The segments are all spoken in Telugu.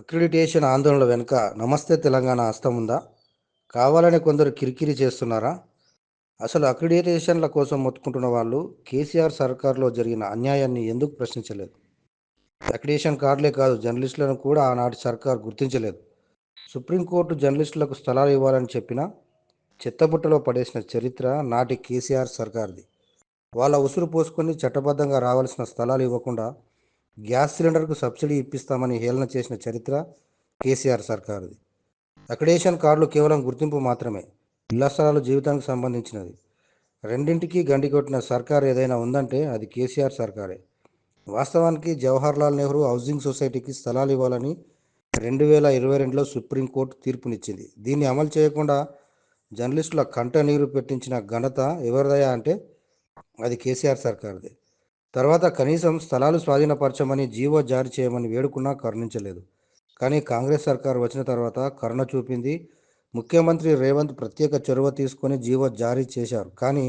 అక్రిడిటేషన్ ఆందోళనల వెనుక నమస్తే తెలంగాణ హస్తం ఉందా? కావాలని కొందరు కిరికిరి చేస్తున్నారా? అసలు అక్రిడిటేషన్ల కోసం మొత్తుకుంటున్న వాళ్ళు కేసీఆర్ సర్కార్లో జరిగిన అన్యాయాన్ని ఎందుకు ప్రశ్నించలేదు? అక్రిడిటేషన్ కార్డులే కాదు జర్నలిస్టులను కూడా ఆనాటి సర్కార్ గుర్తించలేదు. సుప్రీంకోర్టు జర్నలిస్టులకు స్థలాలు ఇవ్వాలని చెప్పినా చెత్తబుట్టలో పడేసిన చరిత్ర నాటి కేసీఆర్ సర్కార్ది. వాళ్ళ ఉసురు పోసుకొని చట్టబద్ధంగా రావాల్సిన స్థలాలు ఇవ్వకుండా గ్యాస్ సిలిండర్కు సబ్సిడీ ఇప్పిస్తామని హేళన చేసిన చరిత్ర కేసీఆర్ సర్కారుది. అక్రిడేషన్ కార్డులు కేవలం గుర్తింపు మాత్రమే ఇళ్ళ స్థలాలు జీవితానికి సంబంధించినది. రెండింటికి గండి కొట్టిన సర్కార్ ఏదైనా ఉందంటే అది కేసీఆర్ సర్కారే. వాస్తవానికి జవహర్లాల్ నెహ్రూ హౌసింగ్ సొసైటీకి స్థలాలు ఇవ్వాలని రెండు వేల ఇరవై రెండులో సుప్రీంకోర్టు తీర్పునిచ్చింది. దీన్ని అమలు చేయకుండా జర్నలిస్టుల కంట నీరు పెట్టించిన ఘనత ఎవరిదయా అంటే అది కేసీఆర్ సర్కార్దే. తర్వాత కనీసం స్థలాలు స్వాధీనపరచమని జీవో జారీ చేయమని వేడుకున్నా కరుణించలేదు. కానీ కాంగ్రెస్ సర్కార్ వచ్చిన తర్వాత కరుణ చూపింది. ముఖ్యమంత్రి రేవంత్ ప్రత్యేక చొరవ తీసుకొని జీవో జారీ చేశారు. కానీ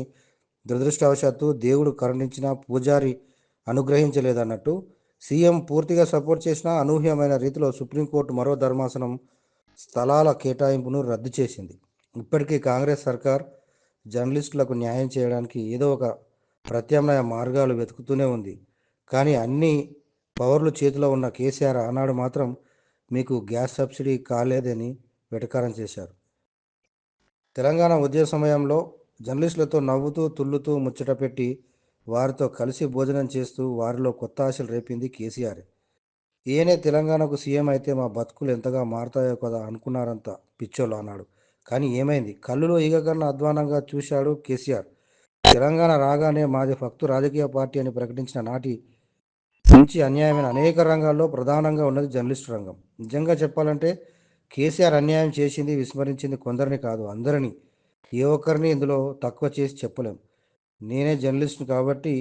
దురదృష్టవశాత్తు దేవుడు కరుణించిన పూజారి అనుగ్రహించలేదన్నట్టు సీఎం పూర్తిగా సపోర్ట్ చేసిన అనూహ్యమైన రీతిలో సుప్రీంకోర్టు మరో ధర్మాసనం స్థలాల కేటాయింపును రద్దు చేసింది. ఇప్పటికీ కాంగ్రెస్ సర్కార్ జర్నలిస్టులకు న్యాయం చేయడానికి ఏదో ఒక ప్రత్యామ్నాయ మార్గాలు వెతుకుతూనే ఉంది. కానీ అన్ని పవర్లు చేతిలో ఉన్న కేసీఆర్ ఆనాడు మాత్రం మీకు గ్యాస్ సబ్సిడీ కాలేదని వెటకారం చేశారు. తెలంగాణ ఉద్యమ సమయంలో జర్నలిస్టులతో నవ్వుతూ తుళ్ళుతూ ముచ్చట పెట్టి వారితో కలిసి భోజనం చేస్తూ వారిలో కొత్త ఆశలు రేపింది కేసీఆర్. ఈయనే తెలంగాణకు సీఎం అయితే మా బతుకులు ఎంతగా మారుతాయో కదా అనుకున్నారంత పిచ్చోళ్ళు అన్నాడు కానీ ఏమైంది? కళ్ళులో ఈగ కన్నా అధ్వానంగా చూశాడు కేసీఆర్. తెలంగాణ రాగానే మాది ఫక్తు రాజకీయ పార్టీ అని ప్రకటించిన నాటి నుంచి అన్యాయమైన అనేక రంగాల్లో ప్రధానంగా ఉన్నది జర్నలిస్టు రంగం. నిజంగా చెప్పాలంటే కేసీఆర్ అన్యాయం చేసింది విస్మరించింది కొందరిని కాదు. అందరినీ ఏ ఒక్కరిని ఇందులో తక్కువ చేసి చెప్పలేం. నేనే జర్నలిస్ట్ని కాబట్టి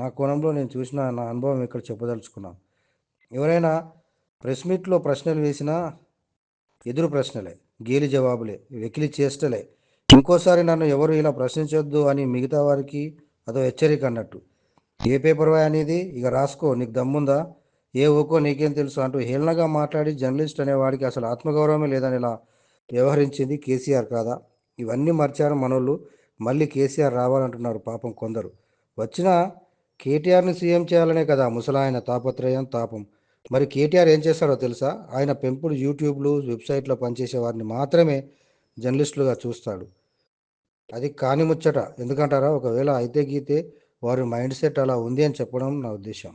నా కోణంలో నేను చూసిన నా అనుభవం ఇక్కడ చెప్పదలుచుకున్నాను ఎవరైనా ప్రెస్ మీట్లో ప్రశ్నలు వేసినా ఎదురు ప్రశ్నలే గేలి జవాబులే వెకిలి చేష్టలే. ఇంకోసారి నన్ను ఎవరు ఇలా ప్రశ్నించొద్దు అని మిగతా వారికి అదో హెచ్చరిక అన్నట్టు. ఏ పేపర్ వాయ్ అనేది? ఇక రాసుకో నీకు దమ్ముందా? ఏ ఓకో నీకేం తెలుసు అంటూ హేళనగా మాట్లాడి జర్నలిస్ట్ అనేవాడికి అసలు ఆత్మగౌరవమే లేదని ఇలా వ్యవహరించింది కేసీఆర్ కాదా? ఇవన్నీ మర్చారు మనోళ్ళు మళ్ళీ కేసీఆర్ రావాలంటున్నారు పాపం కొందరు. వచ్చిన కేటీఆర్ని సీఎం చేయాలనే కదా ముసలాయన తాపత్రయం తాపం. మరి కేటీఆర్ ఏం చేస్తారో తెలుసా? ఆయన పెంపుడు యూట్యూబ్లు వెబ్సైట్లో పనిచేసే వారిని మాత్రమే జర్నలిస్టులుగా చూస్తాడు. అది కాని ముచ్చట. ఎందుకంటారా? ఒకవేళ అయితే గీతే వారి మైండ్ సెట్ అలా ఉంది అని చెప్పడం నా ఉద్దేశం